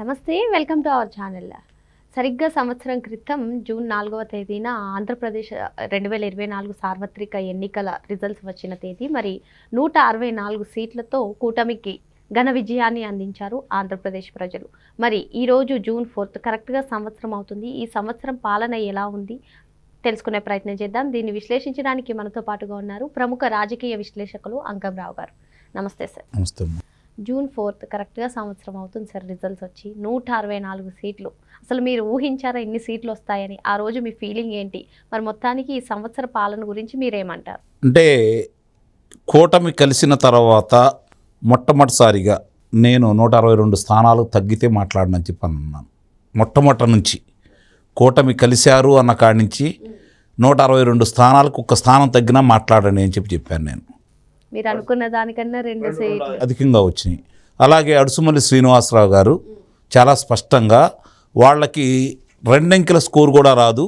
నమస్తే welcome to our channel. సరిగ్గా సంవత్సరం క్రితం జూన్ నాలుగవ తేదీన ఆంధ్రప్రదేశ్ రెండు వేల ఇరవై నాలుగు సార్వత్రిక ఎన్నికల రిజల్ట్స్ వచ్చిన తేదీ మరి నూట అరవై నాలుగు సీట్లతో కూటమికి ఘన విజయాన్ని అందించారు ఆంధ్రప్రదేశ్ ప్రజలు. మరి ఈరోజు జూన్ ఫోర్త్ కరెక్ట్గా సంవత్సరం అవుతుంది. ఈ సంవత్సరం పాలన ఎలా ఉంది? తెలుసుకునే ప్రయత్నం చేద్దాం. దీన్ని విశ్లేషించడానికి మనతో పాటుగా ఉన్నారు ప్రముఖ రాజకీయ విశ్లేషకులు అంకంరావు గారు. నమస్తే సార్. నమస్తే జూన్ ఫోర్త్ కరెక్ట్గా సంవత్సరం అవుతుంది సార్ రిజల్ట్స్ వచ్చి. నూట అరవై నాలుగు సీట్లు. అసలు మీరు ఊహించారా ఇన్ని సీట్లు వస్తాయని? ఆ రోజు మీ ఫీలింగ్ ఏంటి? మరి మొత్తానికి ఈ సంవత్సర పాలన గురించి మీరేమంటారు? అంటే కూటమి కలిసిన తర్వాత మొట్టమొదటిసారిగా నేను నూట అరవై రెండు స్థానాలు తగ్గితే మాట్లాడనని చెప్పి అన్నాను. మొట్టమొదటి నుంచి కూటమి కలిశారు అన్న కాడి నుంచి నూట అరవై రెండు స్థానాలకు ఒక స్థానం తగ్గినా మాట్లాడండి అని చెప్పి చెప్పాను నేను. మీరు అనుకున్న దానికన్నా రెండు సీట్లు అధికంగా వచ్చినాయి. అలాగే అడుసుమల్లి శ్రీనివాసరావు గారు చాలా స్పష్టంగా వాళ్ళకి రెండంకెల స్కోర్ కూడా రాదు.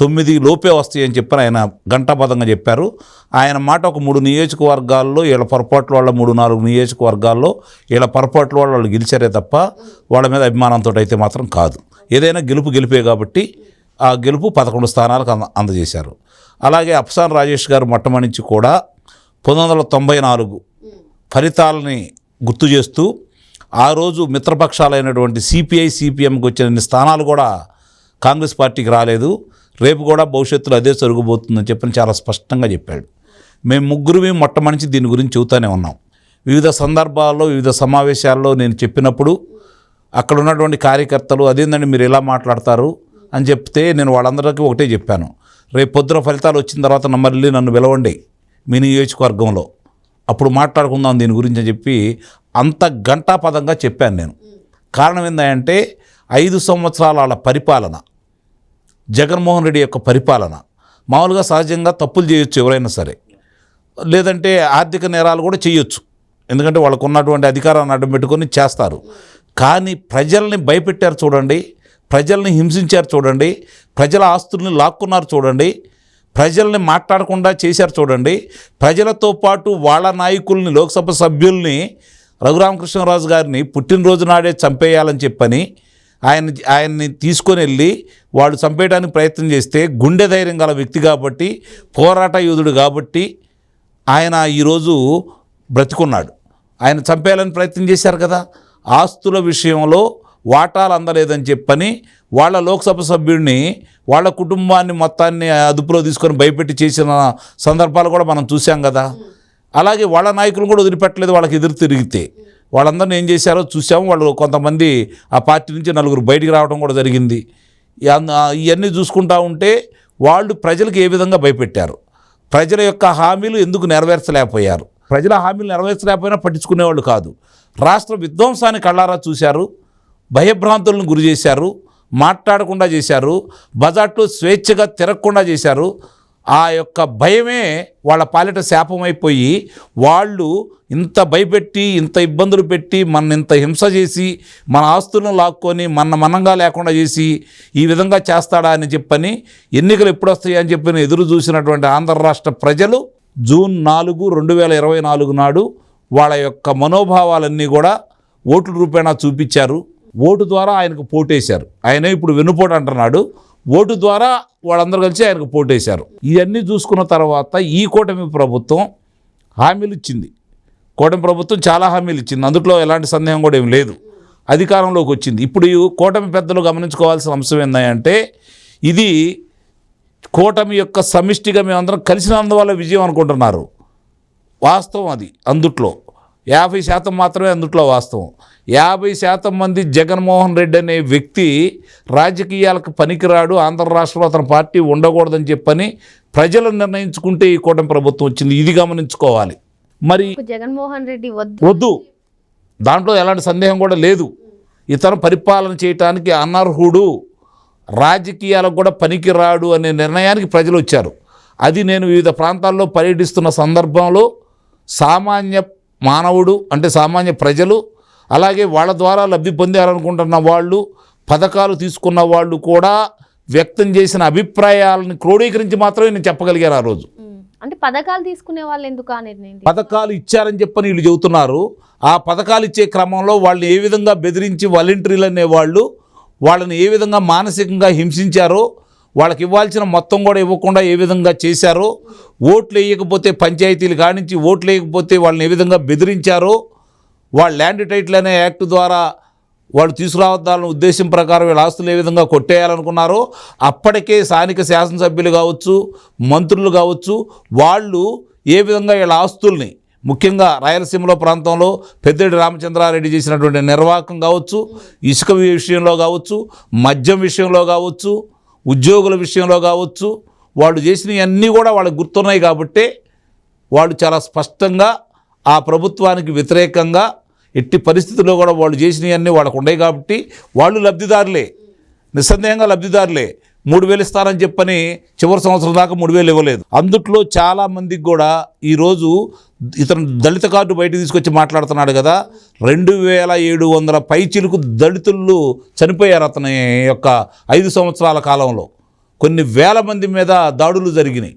తొమ్మిది లోపే వస్తాయి అని చెప్పి ఆయన గంటాపదంగా చెప్పారు. ఆయన మాట ఒక మూడు నియోజకవర్గాల్లో వీళ్ళ పొరపాట్ల వాళ్ళ మూడు నాలుగు నియోజకవర్గాల్లో వీళ్ళ పొరపాట్ల వాళ్ళు వాళ్ళు గెలిచారే తప్ప వాళ్ళ మీద అభిమానంతో అయితే మాత్రం కాదు. ఏదైనా గెలుపు గెలిపే కాబట్టి ఆ గెలుపు పదకొండు స్థానాలకు అంద అందజేశారు. అలాగే అప్సాన్ రాజేష్ గారు మొట్టమొదటి నుంచి కూడా పంతొమ్మిది వందల తొంభై నాలుగు ఫలితాలని గుర్తు చేస్తూ ఆ రోజు మిత్రపక్షాలైనటువంటి సిపిఐ సిపిఎంకి వచ్చిన స్థానాలు కూడా కాంగ్రెస్ పార్టీకి రాలేదు. రేపు కూడా భవిష్యత్తులో అదే జరగబోతుందని చెప్పని చాలా స్పష్టంగా చెప్పాడు. మేము ముగ్గురుమే మొట్టమొదటి దీని గురించి చెబుతూనే ఉన్నాం. వివిధ సందర్భాల్లో వివిధ సమావేశాల్లో నేను చెప్పినప్పుడు అక్కడ ఉన్నటువంటి కార్యకర్తలు అదేందండి మీరు ఎలా మాట్లాడతారు? అని చెప్తే నేను వాళ్ళందరికీ ఒకటే చెప్పాను. రేపు పొద్దున ఫలితాలు వచ్చిన తర్వాత మళ్ళీ నన్ను పిలవండి. మీ నియోజకవర్గంలో. అప్పుడు మాట్లాడుకుందాం దీని గురించి అని చెప్పి అంత గంటాపదంగా చెప్పాను నేను. కారణం ఏంటంటే ఐదు సంవత్సరాల వాళ్ళ పరిపాలన జగన్మోహన్ రెడ్డి యొక్క పరిపాలన మామూలుగా సహజంగా తప్పులు చేయొచ్చు ఎవరైనా సరే. లేదంటే ఆర్థిక నేరాలు కూడా చేయొచ్చు. ఎందుకంటే వాళ్ళకు ఉన్నటువంటి అధికారాన్ని అడ్డం పెట్టుకొని చేస్తారు. కానీ ప్రజల్ని భయపెట్టారు చూడండి ప్రజల్ని హింసించారు చూడండి ప్రజల ఆస్తుల్ని లాక్కున్నారు చూడండి ప్రజల్ని మాట్లాడకుండా చేశారు చూడండి. ప్రజలతో పాటు వాళ్ళ నాయకుల్ని లోక్సభ సభ్యుల్ని రఘురామకృష్ణరాజు గారిని పుట్టినరోజు నాడే చంపేయాలని చెప్పని ఆయన ఆయన్ని తీసుకొని వెళ్ళి వాళ్ళు చంపేయడానికి ప్రయత్నం చేస్తే గుండె ధైర్యం గల వ్యక్తి కాబట్టి పోరాట యోధుడు కాబట్టి ఆయన ఈరోజు బ్రతికున్నాడు. ఆయన చంపేయాలని ప్రయత్నం చేశారు కదా. ఆస్తుల విషయంలో వాటాలు అందలేదని చెప్పని వాళ్ళ లోక్సభ సభ్యుడిని వాళ్ళ కుటుంబాన్ని మొత్తాన్ని అదుపులో తీసుకొని భయపెట్టి చేసిన సందర్భాలు కూడా మనం చూసాం కదా. అలాగే వాళ్ళ నాయకులు కూడా వదిలిపెట్టలేదు వాళ్ళకి ఎదురు తిరిగితే. వాళ్ళందరిని ఏం చేశారో చూసాము వాళ్ళు కొంతమంది ఆ పార్టీ నుంచి నలుగురు బయటికి రావడం కూడా జరిగింది. ఇవన్నీ చూసుకుంటా ఉంటే వాళ్ళు ప్రజలకు ఏ విధంగా భయపెట్టారు? ప్రజల యొక్క హామీలు ఎందుకు నెరవేర్చలేకపోయారు? ప్రజల హామీలు నెరవేర్చలేకపోయినా పట్టించుకునేవాళ్ళు కాదు. రాష్ట్ర విధ్వంసాన్ని కళ్ళారా చూశారు? భయభ్రాంతులను గురి చేశారు మాట్లాడకుండా చేశారు బజార్లో స్వేచ్ఛగా తిరగకుండా చేశారు. ఆ యొక్క భయమే వాళ్ళ పాలిట శాపమైపోయి వాళ్ళు ఇంత భయపెట్టి ఇంత ఇబ్బందులు పెట్టి మన ఇంత హింస చేసి మన ఆస్తులను లాక్కొని మన మనంగా లేకుండా చేసి ఈ విధంగా చేస్తాడా అని చెప్పని ఎన్నికలు ఎప్పుడు వస్తాయి అని చెప్పి ఎదురు చూసినటువంటి ఆంధ్ర రాష్ట్ర ప్రజలు జూన్ నాలుగు రెండు వేల ఇరవై నాలుగు నాడు వాళ్ళ యొక్క మనోభావాలన్నీ కూడా ఓట్ల రూపేణా చూపించారు. ఓటు ద్వారా ఆయనకు పోటేశారు. ఆయన ఇప్పుడు వెన్నుపోటు అంటున్నాడు. ఓటు ద్వారా వాళ్ళందరూ కలిసి ఆయనకు పోటేశారు. ఇవన్నీ చూసుకున్న తర్వాత ఈ కూటమి ప్రభుత్వం హామీలు ఇచ్చింది. కూటమి ప్రభుత్వం చాలా హామీలు ఇచ్చింది. అందులో ఎలాంటి సందేహం కూడా ఏం లేదు. అధికారంలోకి వచ్చింది. ఇప్పుడు ఈ కూటమి పెద్దలు గమనించుకోవాల్సిన అంశం ఏంటంటే ఇది కూటమి యొక్క సమిష్టిగా మేమందరం కలిసినందువల్ల విజయం అనుకుంటున్నారు. వాస్తవం అది అందుట్లో. యాభై శాతం మాత్రమే అందుట్లో వాస్తవం. యాభై శాతం మంది జగన్మోహన్ రెడ్డి అనే వ్యక్తి రాజకీయాలకు పనికిరాడు ఆంధ్ర రాష్ట్రంలో అతని పార్టీ ఉండకూడదని చెప్పని ప్రజలు నిర్ణయించుకుంటే ఈ కూటమి ప్రభుత్వం వచ్చింది. ఇది గమనించుకోవాలి. మరి జగన్మోహన్ రెడ్డి వద్దు. వద్దు. దాంట్లో ఎలాంటి సందేహం కూడా లేదు. ఇతను పరిపాలన చేయటానికి అనర్హుడు రాజకీయాలకు కూడా పనికిరాడు అనే నిర్ణయానికి ప్రజలు వచ్చారు. అది నేను వివిధ ప్రాంతాల్లో పర్యటిస్తున్న సందర్భంలో సామాన్య మానవుడు అంటే సామాన్య ప్రజలు అలాగే వాళ్ళ ద్వారా లబ్ధి పొందారనుకుంటున్న వాళ్ళు పథకాలు తీసుకున్న వాళ్ళు కూడా వ్యక్తం చేసిన అభిప్రాయాలను క్రోడీకరించి మాత్రమే నేను చెప్పగలిగాను ఆ రోజు. అంటే పథకాలు తీసుకునే వాళ్ళు ఎందుకు అనేది పథకాలు ఇచ్చారని చెప్పని వీళ్ళు చెబుతున్నారు. ఆ పథకాలు ఇచ్చే క్రమంలో వాళ్ళని ఏ విధంగా బెదిరించి వాలంటీర్లు అనేవాళ్ళు వాళ్ళని ఏ విధంగా మానసికంగా హింసించారో వాళ్ళకి ఇవ్వాల్సిన మొత్తం కూడా ఇవ్వకుండా ఏ విధంగా చేశారో ఓట్లు వేయకపోతే పంచాయతీలు కానించి ఓట్లు వేయకపోతే వాళ్ళని ఏ విధంగా బెదిరించారో వాళ్ళ ల్యాండ్ టైటిల్ అనే యాక్ట్ ద్వారా వాళ్ళు తీసుకురావద్దాలన్న ఉద్దేశం ప్రకారం వీళ్ళ ఆస్తులు ఏ విధంగా కొట్టేయాలనుకున్నారో అప్పటికే స్థానిక శాసనసభ్యులు కావచ్చు మంత్రులు కావచ్చు వాళ్ళు ఏ విధంగా వీళ్ళ ఆస్తుల్ని ముఖ్యంగా రాయలసీమలో ప్రాంతంలో పెద్దిరెడ్డి రామచంద్రారెడ్డి చేసినటువంటి నిర్వాహకం కావచ్చు ఇసుక విషయంలో కావచ్చు మద్యం విషయంలో కావచ్చు ఉద్యోగుల విషయంలో కావచ్చు వాళ్ళు చేసినవన్నీ కూడా వాళ్ళకి గుర్తున్నాయి కాబట్టే వాళ్ళు చాలా స్పష్టంగా ఆ ప్రభుత్వానికి వ్యతిరేకంగా ఎట్టి పరిస్థితుల్లో కూడా వాళ్ళు చేసినవన్నీ వాళ్ళకు ఉన్నాయి కాబట్టి వాళ్ళు లబ్ధిదారులే. నిస్సందేహంగా లబ్ధిదారులే. మూడు వేలు ఇస్తారని చెప్పని చివరి సంవత్సరం దాకా మూడు వేలు ఇవ్వలేదు. అందుట్లో చాలా మందికి కూడా ఈరోజు ఇతను దళిత కార్డు బయట తీసుకొచ్చి మాట్లాడుతున్నాడు కదా రెండు వేల ఏడు వందల పైచిలుకు దళితులు చనిపోయారు అతని యొక్క ఐదు సంవత్సరాల కాలంలో. కొన్ని వేల మంది మీద దాడులు జరిగినాయి.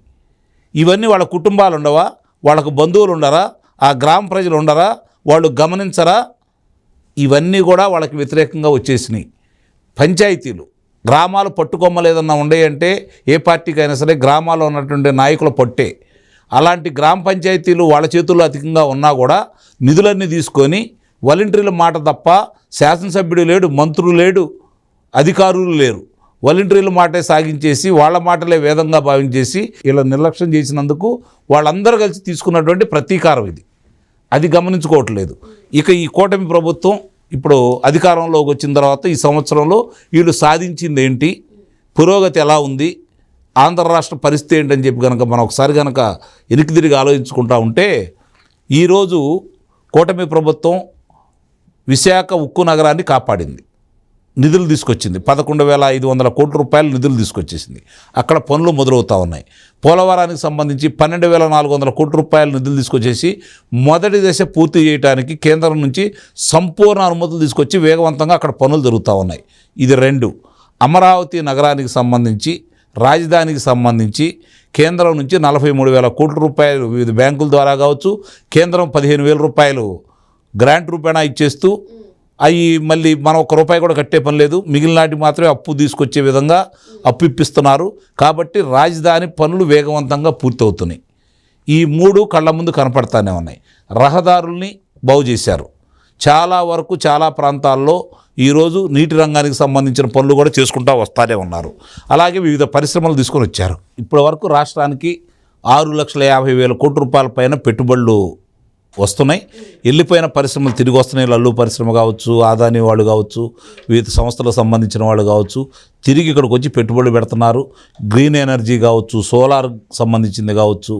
ఇవన్నీ వాళ్ళ కుటుంబాలు ఉండవా? వాళ్ళకు బంధువులు ఉండరా? ఆ గ్రామ ప్రజలు ఉండరా? వాళ్ళు గమనించరా? ఇవన్నీ కూడా వాళ్ళకి వ్యతిరేకంగా వచ్చేసినాయి. పంచాయతీలు. గ్రామాలు పట్టుకొమ్మలేదన్నా ఉండేయంటే ఏ పార్టీకైనా సరే గ్రామాల్లో ఉన్నటువంటి నాయకుల పట్టే. అలాంటి గ్రామ పంచాయతీలు వాళ్ళ చేతుల్లో అధికంగా ఉన్నా కూడా నిధులన్నీ తీసుకొని వాలంటీర్ల మాట తప్ప శాసనసభ్యుడు లేడు మంత్రులు లేడు అధికారులు లేరు. వాలంటీర్ల మాటే సాగించేసి వాళ్ళ మాటలే వేదంగా భావించేసి ఇలా నిర్లక్ష్యం చేసినందుకు వాళ్ళందరూ కలిసి తీసుకున్నటువంటి ప్రతీకారం ఇది. అది గమనించుకోవట్లేదు. ఇక ఈ కూటమి ప్రభుత్వం ఇప్పుడు అధికారంలోకి వచ్చిన తర్వాత ఈ సంవత్సరంలో వీళ్ళు సాధించింది ఏంటి? పురోగతి ఎలా ఉంది? ఆంధ్ర రాష్ట్ర పరిస్థితి ఏంటని చెప్పి కనుక మనం ఒకసారి కనుక వెనక్కి తిరిగి ఆలోచించుకుంటా ఉంటే ఈరోజు కూటమి ప్రభుత్వం విశాఖ ఉక్కు నగరాన్ని కాపాడింది. నిధులు తీసుకొచ్చింది. పదకొండు వేల ఐదు వందల కోట్ల రూపాయలు నిధులు తీసుకొచ్చేసింది. అక్కడ పనులు మొదలవుతూ ఉన్నాయి. పోలవరానికి సంబంధించి పన్నెండు వేల నాలుగు వందల కోట్ల రూపాయలు నిధులు తీసుకొచ్చేసి మొదటి దశ పూర్తి చేయడానికి కేంద్రం నుంచి సంపూర్ణ అనుమతులు తీసుకొచ్చి వేగవంతంగా అక్కడ పనులు జరుగుతూ ఉన్నాయి. ఇది రెండు. అమరావతి నగరానికి సంబంధించి రాజధానికి సంబంధించి కేంద్రం నుంచి నలభై మూడు వేల కోట్ల రూపాయలు వివిధ బ్యాంకుల ద్వారా కావచ్చు కేంద్రం పదిహేను వేల రూపాయలు గ్రాంట్ రూపేణా ఇచ్చేస్తూ అవి మళ్ళీ మనం ఒక రూపాయి కూడా కట్టే పని లేదు. మిగిలినటి మాత్రమే అప్పు తీసుకొచ్చే విధంగా అప్పు ఇప్పిస్తున్నారు కాబట్టి రాజధాని పనులు వేగవంతంగా పూర్తవుతున్నాయి. ఈ మూడు కళ్ళ ముందు కనపడతానే ఉన్నాయి. రహదారుల్ని బాగు చేశారు. చాలా వరకు చాలా ప్రాంతాల్లో ఈరోజు నీటి రంగానికి సంబంధించిన పనులు కూడా చేసుకుంటూ వస్తానే ఉన్నారు. అలాగే వివిధ పరిశ్రమలు తీసుకొని వచ్చారు. ఇప్పటి వరకు రాష్ట్రానికి ఆరు లక్షల యాభై వేల కోట్ల రూపాయల పైన పెట్టుబడులు వస్తున్నాయి. వెళ్ళిపోయిన పరిశ్రమలు తిరిగి వస్తున్నాయి. లల్లు పరిశ్రమ కావచ్చు ఆదాని వాళ్ళు కావచ్చు వివిధ సంస్థలకు సంబంధించిన వాళ్ళు కావచ్చు తిరిగి ఇక్కడికి వచ్చి పెట్టుబడులు పెడుతున్నారు. గ్రీన్ ఎనర్జీ కావచ్చు సోలార్ సంబంధించింది కావచ్చు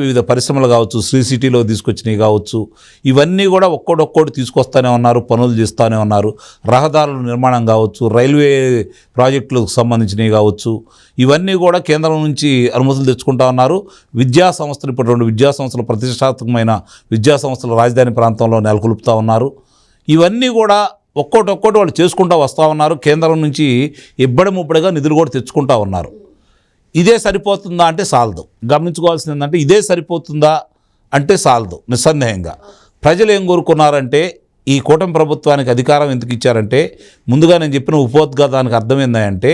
వివిధ పరిశ్రమలు కావచ్చు శ్రీ సిటీలో తీసుకొచ్చినవి కావచ్చు ఇవన్నీ కూడా ఒక్కోటొక్కోటి తీసుకొస్తానే ఉన్నారు పనులు చేస్తూనే ఉన్నారు. రహదారుల నిర్మాణం కావచ్చు రైల్వే ప్రాజెక్టులకు సంబంధించినవి కావచ్చు ఇవన్నీ కూడా కేంద్రం నుంచి అనుమతులు తెచ్చుకుంటా ఉన్నారు. విద్యా సంస్థలు ఇప్పుడు రెండు విద్యా సంస్థలు ప్రతిష్టాత్మకమైన విద్యా సంస్థలు రాజధాని ప్రాంతంలో నెలకొల్పుతూ ఉన్నారు. ఇవన్నీ కూడా ఒక్కోటి ఒక్కోటి వాళ్ళు చేసుకుంటూ వస్తూ ఉన్నారు కేంద్రం నుంచి ఇబ్బడి ముబ్బడిగా నిధులు కూడా తెచ్చుకుంటా ఉన్నారు. ఇదే సరిపోతుందా అంటే సాలదు. గమనించుకోవాల్సింది ఏంటంటే ఇదే సరిపోతుందా అంటే సాలదు నిస్సందేహంగా. ప్రజలు ఏం కోరుకున్నారంటే ఈ కూటమి ప్రభుత్వానికి అధికారం ఎందుకు ఇచ్చారంటే ముందుగా నేను చెప్పిన ఉపోద్ఘాతానికి అర్థమైందంటే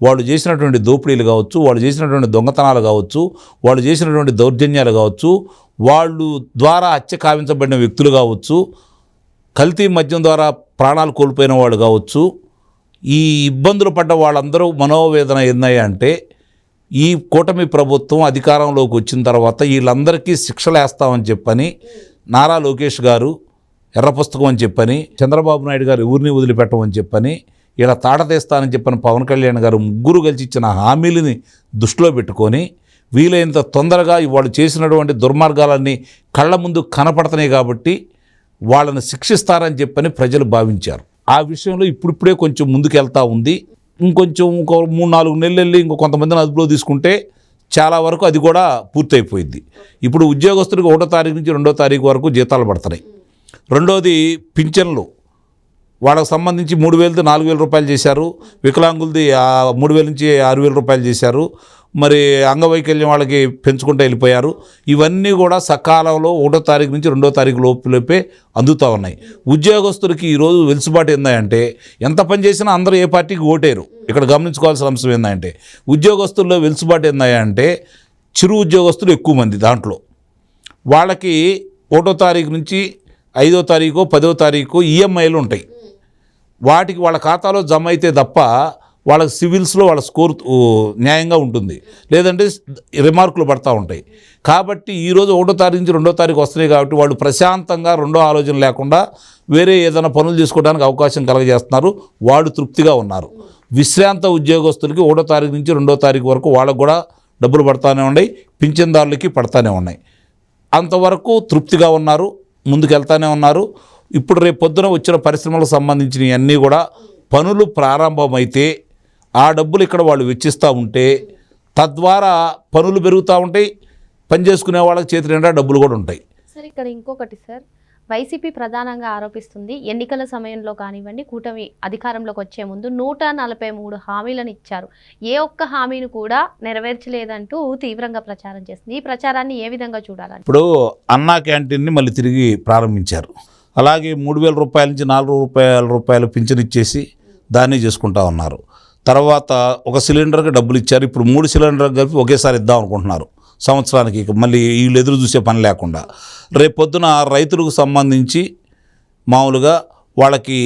వాళ్ళు చేసినటువంటి దోపిడీలు కావచ్చు వాళ్ళు చేసినటువంటి దొంగతనాలు కావచ్చు వాళ్ళు చేసినటువంటి దౌర్జన్యాలు కావచ్చు వాళ్ళు ద్వారా హత్య కావించబడిన వ్యక్తులు కావచ్చు కల్తీ మద్యం ద్వారా ప్రాణాలు కోల్పోయిన వాళ్ళు కావచ్చు ఈ ఇబ్బందులు పడ్డ వాళ్ళందరూ మనోవేదన ఏందయ్యా అంటే ఈ కూటమి ప్రభుత్వం అధికారంలోకి వచ్చిన తర్వాత వీళ్ళందరికీ శిక్షలు వేస్తామని చెప్పని నారా లోకేష్ గారు ఎర్ర పుస్తకం అని చెప్పని చంద్రబాబు నాయుడు గారు ఊరిని వదిలిపెట్టమని చెప్పని ఇలా తాడతీస్తానని చెప్పిన పవన్ కళ్యాణ్ గారు ముగ్గురు కలిసి ఇచ్చిన హామీలని దృష్టిలో పెట్టుకొని వీలైనంత తొందరగా వాళ్ళు చేసినటువంటి దుర్మార్గాలన్నీ కళ్ళ ముందు కనపడుతున్నాయి కాబట్టి వాళ్ళని శిక్షిస్తారని చెప్పని ప్రజలు భావించారు. ఆ విషయంలో ఇప్పుడిప్పుడే కొంచెం ముందుకెళ్తా ఉంది. ఇంకొంచెం ఇంకో మూడు నాలుగు నెలలు వెళ్ళి ఇంకో కొంతమందిని అదుపులో తీసుకుంటే చాలా వరకు అది కూడా పూర్తయిపోయింది. ఇప్పుడు ఉద్యోగస్తుడికి ఒకటో తారీఖు నుంచి రెండో తారీఖు వరకు జీతాలు పడుతున్నాయి. రెండోది పింఛన్లు. వాళ్ళకి సంబంధించి మూడు వేలది నాలుగు వేల రూపాయలు చేశారు. వికలాంగులది మూడు వేల నుంచి ఆరు వేల రూపాయలు చేశారు. మరి అంగవైకల్యం వాళ్ళకి పెంచుకుంటూ వెళ్ళిపోయారు. ఇవన్నీ కూడా సకాలంలో ఒకటో తారీఖు నుంచి రెండో తారీఖు లోపులోపే అందుతూ ఉన్నాయి. ఉద్యోగస్తులకి ఈరోజు వెలుసుబాటు ఏందంటే ఎంత పని చేసినా అందరూ ఏ పార్టీకి ఓటేరు ఇక్కడ గమనించుకోవాల్సిన అంశం ఏంటంటే ఉద్యోగస్తుల్లో వెలుసుబాటు ఏందంటే చిరు ఉద్యోగస్తులు ఎక్కువ మంది దాంట్లో. వాళ్ళకి ఒకటో తారీఖు నుంచి ఐదో తారీఖు పదో తారీఖు ఈఎంఐలు ఉంటాయి. వాటికి వాళ్ళ ఖాతాలో జమ అయితే తప్ప వాళ్ళకి సివిల్స్లో వాళ్ళ స్కోర్ న్యాయంగా ఉంటుంది. లేదంటే రిమార్కులు పడతా ఉంటాయి. కాబట్టి ఈరోజు ఒకటో తారీఖు నుంచి రెండో తారీఖు వస్తున్నాయి కాబట్టి వాళ్ళు ప్రశాంతంగా రెండో ఆలోచన లేకుండా వేరే ఏదైనా పనులు చేసుకోవడానికి అవకాశం కలగజేస్తున్నారు. వాళ్ళు తృప్తిగా ఉన్నారు. విశ్రాంత ఉద్యోగస్తులకి ఒకటో తారీఖు నుంచి రెండో తారీఖు వరకు వాళ్ళకు కూడా డబ్బులు పడతానే ఉన్నాయి. పింఛన్దారులకి పడతానే ఉన్నాయి. అంతవరకు తృప్తిగా ఉన్నారు. ముందుకు వెళ్తానే ఉన్నారు. ఇప్పుడు రేపు పొద్దున వచ్చిన పరిశ్రమలకు సంబంధించినవి అన్నీ కూడా పనులు ప్రారంభమైతే ఆ డబ్బులు ఇక్కడ వాళ్ళు వెచ్చిస్తూ ఉంటే తద్వారా పనులు పెరుగుతూ ఉంటాయి పని చేసుకునే వాళ్ళకి చేతి నిండా డబ్బులు కూడా ఉంటాయి. సార్ ఇక్కడ ఇంకొకటి సార్. వైసీపీ ప్రధానంగా ఆరోపిస్తుంది ఎన్నికల సమయంలో కానివ్వండి కూటమి అధికారంలోకి వచ్చే ముందు నూట నలభై మూడు హామీలను ఇచ్చారు. ఏ ఒక్క హామీని కూడా నెరవేర్చలేదంటూ తీవ్రంగా ప్రచారం చేస్తుంది ఈ ప్రచారాన్ని ఏ విధంగా చూడాలని ఇప్పుడు అన్నా క్యాంటీన్ని మళ్ళీ తిరిగి ప్రారంభించారు. అలాగే మూడు వేల రూపాయల నుంచి నాలుగు రూపాయల రూపాయలు పింఛన్ ఇచ్చేసి దాన్ని చేసుకుంటా ఉన్నారు. తర్వాత ఒక సిలిండర్కి డబ్బులు ఇచ్చారు. ఇప్పుడు మూడు సిలిండర్ కలిపి ఒకేసారి ఇద్దాం అనుకుంటున్నారు. సంవత్సరానికి మళ్ళీ వీళ్ళు ఎదురు చూసే పని లేకుండా. రేపు పొద్దున రైతులకు సంబంధించి మామూలుగా వాళ్ళకి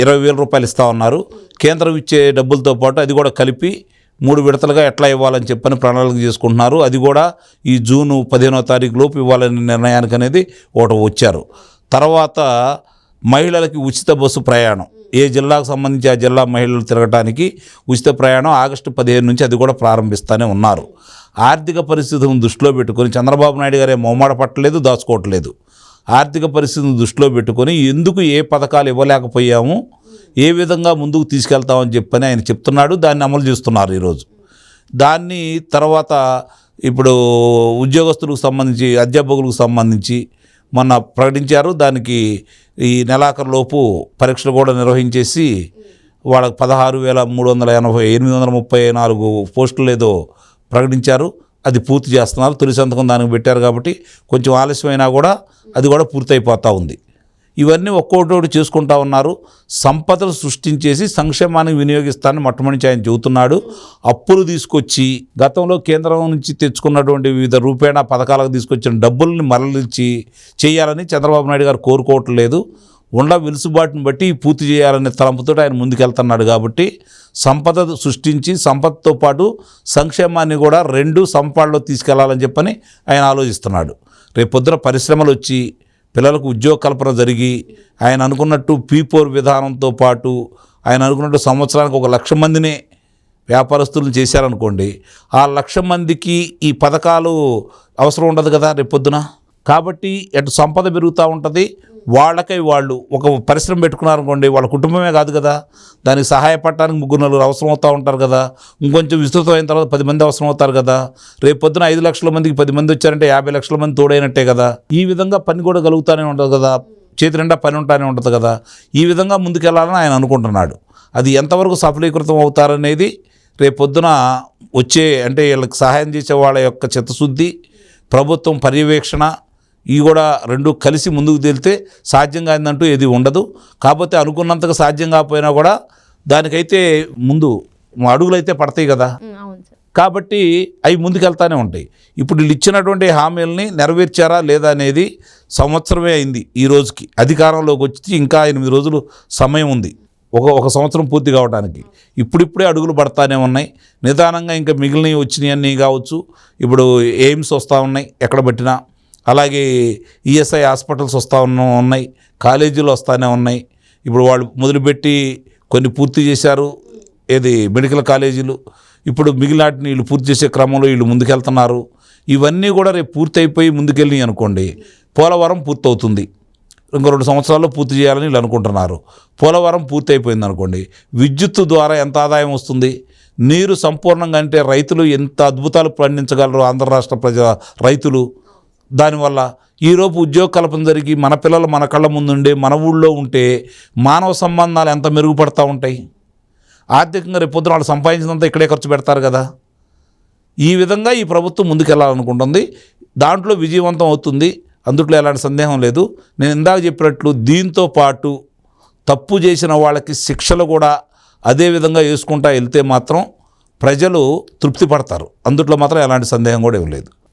ఇరవై వేల రూపాయలు ఇస్తా ఉన్నారు. కేంద్రం ఇచ్చే డబ్బులతో పాటు అది కూడా కలిపి మూడు విడతలుగా ఎట్లా ఇవ్వాలని చెప్పని ప్రణాళిక చేసుకుంటున్నారు. అది కూడా ఈ జూను పదిహేనో తారీఖు లోపు ఇవ్వాలనే నిర్ణయానికి అనేది ఒకటి వచ్చారు. తర్వాత మహిళలకి ఉచిత బస్సు ప్రయాణం. ఏ జిల్లాకు సంబంధించి ఆ జిల్లా మహిళలు తిరగటానికి ఉచిత ప్రయాణం ఆగస్టు పదిహేను నుంచి అది కూడా ప్రారంభిస్తూనే ఉన్నారు. ఆర్థిక పరిస్థితులను దృష్టిలో పెట్టుకొని చంద్రబాబు నాయుడు గారే మొహమాట పట్టలేదు దాచుకోవట్లేదు. ఆర్థిక పరిస్థితిని దృష్టిలో పెట్టుకొని ఎందుకు ఏ పథకాలు ఇవ్వలేకపోయాము ఏ విధంగా ముందుకు తీసుకెళ్తామని చెప్పని ఆయన చెప్తున్నాడు దాన్ని అమలు చేస్తున్నారు ఈరోజు. దాన్ని తర్వాత ఇప్పుడు ఉద్యోగస్తులకు సంబంధించి అధ్యాపకులకు సంబంధించి మొన్న ప్రకటించారు. దానికి ఈ నెలాఖరులోపు పరీక్షలు కూడా నిర్వహించేసి వాళ్ళకి పదహారు వేల మూడు వందల ఎనభై ఎనిమిది వందల ముప్పై నాలుగు పోస్టులు ఏదో ప్రకటించారు. అది పూర్తి చేస్తున్నారు. తొలి సంతకం దానికి పెట్టారు కాబట్టి కొంచెం ఆలస్యమైనా కూడా అది కూడా పూర్తయిపోతూ ఉంది. ఇవన్నీ ఒక్కొక్కటి చేసుకుంటా ఉన్నారు. సంపదలు సృష్టించేసి సంక్షేమానికి వినియోగిస్తానని మొట్టమొదటి ఆయన చెబుతున్నాడు. అప్పులు తీసుకొచ్చి గతంలో కేంద్రం నుంచి తెచ్చుకున్నటువంటి వివిధ రూపేణా పథకాలకు తీసుకొచ్చిన డబ్బుల్ని మరలించి చేయాలని చంద్రబాబు నాయుడు గారు కోరుకోవట్లేదు. ఉండ వెలుసుబాటుని బట్టి పూర్తి చేయాలనే తలంపుతో ఆయన ముందుకెళ్తున్నాడు కాబట్టి సంపద సృష్టించి సంపదతో పాటు సంక్షేమాన్ని కూడా రెండు సంపాడలో తీసుకెళ్ళాలని చెప్పని ఆయన ఆలోచిస్తున్నాడు. రేపు పరిశ్రమలు వచ్చి పిల్లలకు ఉద్యోగ కల్పన జరిగి ఆయన అనుకున్నట్టు పీ ఫోర్ విధానంతో పాటు ఆయన అనుకున్నట్టు సంవత్సరానికి ఒక లక్ష మందినే వ్యాపారస్తులను చేశారనుకోండి ఆ లక్ష మందికి ఈ పథకాలు అవసరం ఉండదు కదా రేపొద్దున? కాబట్టి అటు సంపద పెరుగుతూ ఉంటుంది వాళ్ళకై వాళ్ళు ఒక పరిశ్రమ పెట్టుకున్నారనుకోండి వాళ్ళ కుటుంబమే కాదు కదా. దానికి సహాయపడటానికి ముగ్గురు నలుగురు అవసరం అవుతూ ఉంటారు కదా. ఇంకొంచెం విస్తృతమైన తర్వాత పది మంది అవసరం అవుతారు కదా. రేపు పొద్దున ఐదు లక్షల మందికి పది మంది వచ్చారంటే యాభై లక్షల మంది తోడైనట్టే కదా. ఈ విధంగా పని కూడా కలుగుతూనే ఉంటుంది కదా. చేతి నిండా పని ఉంటానే ఉంటుంది కదా. ఈ విధంగా ముందుకెళ్ళాలని ఆయన అనుకుంటున్నాడు. అది ఎంతవరకు సఫలీకృతం అవుతారనేది రేపు పొద్దున వచ్చే అంటే వీళ్ళకి సహాయం చేసే వాళ్ళ యొక్క చిత్తశుద్ధి ప్రభుత్వం పర్యవేక్షణ ఇవి కూడా రెండు కలిసి ముందుకు తేలితే సాధ్యం కాదంటూ ఏది ఉండదు. కాకపోతే అనుకున్నంతగా సాధ్యం కాకపోయినా కూడా దానికైతే ముందు అడుగులు అయితే పడతాయి కదా. కాబట్టి అవి ముందుకెళ్తానే ఉంటాయి. ఇప్పుడు వీళ్ళు ఇచ్చినటువంటి హామీలని నెరవేర్చారా లేదా అనేది సంవత్సరమే అయింది ఈ రోజుకి. అధికారంలోకి వచ్చి ఇంకా ఎనిమిది రోజులు సమయం ఉంది. ఒక ఒక సంవత్సరం పూర్తి కావడానికి ఇప్పుడిప్పుడే అడుగులు పడతానే ఉన్నాయి. నిదానంగా ఇంకా మిగిలినవి వచ్చినాయన్నీ కావచ్చు. ఇప్పుడు ఎయిమ్స్ వస్తూ ఉన్నాయి. ఎక్కడ పట్టినా అలాగే ఈఎస్ఐ హాస్పిటల్స్ వస్తూ ఉన్న ఉన్నాయి కాలేజీలు వస్తూనే ఉన్నాయి. ఇప్పుడు వాళ్ళు మొదలుపెట్టి కొన్ని పూర్తి చేశారు. ఏది మెడికల్ కాలేజీలు. ఇప్పుడు మిగిలినాటిని వీళ్ళు పూర్తి చేసే క్రమంలో వీళ్ళు ముందుకెళ్తున్నారు. ఇవన్నీ కూడా రేపు పూర్తి అయిపోయి ముందుకెళ్ళి అనుకోండి పోలవరం పూర్తవుతుంది. ఇంకో రెండు సంవత్సరాల్లో పూర్తి చేయాలని వీళ్ళు అనుకుంటున్నారు. పోలవరం పూర్తి అయిపోయింది అనుకోండి విద్యుత్తు ద్వారా ఎంత ఆదాయం వస్తుంది? నీరు సంపూర్ణంగా అంటే రైతులు ఎంత అద్భుతాలు పండించగలరు ఆంధ్ర రాష్ట్ర ప్రజ రైతులు? దానివల్ల ఈరోపు ఉద్యోగ కల్పన జరిగి మన పిల్లలు మన కళ్ళ ముందుండే మన ఊళ్ళో ఉంటే మానవ సంబంధాలు ఎంత మెరుగుపడతా ఉంటాయి? ఆర్థికంగా రేపు పొద్దున వాళ్ళు సంపాదించినంత ఇక్కడే ఖర్చు పెడతారు కదా. ఈ విధంగా ఈ ప్రభుత్వం ముందుకెళ్ళాలనుకుంటుంది. దాంట్లో విజయవంతం అవుతుంది. అందుట్లో ఎలాంటి సందేహం లేదు. నేను ఇందాక చెప్పినట్లు దీంతో పాటు తప్పు చేసిన వాళ్ళకి శిక్షలు కూడా అదే విధంగా వేసుకుంటా వెళ్తే మాత్రం ప్రజలు తృప్తి పడతారు. అందుట్లో మాత్రం ఎలాంటి సందేహం కూడా ఏం లేదు.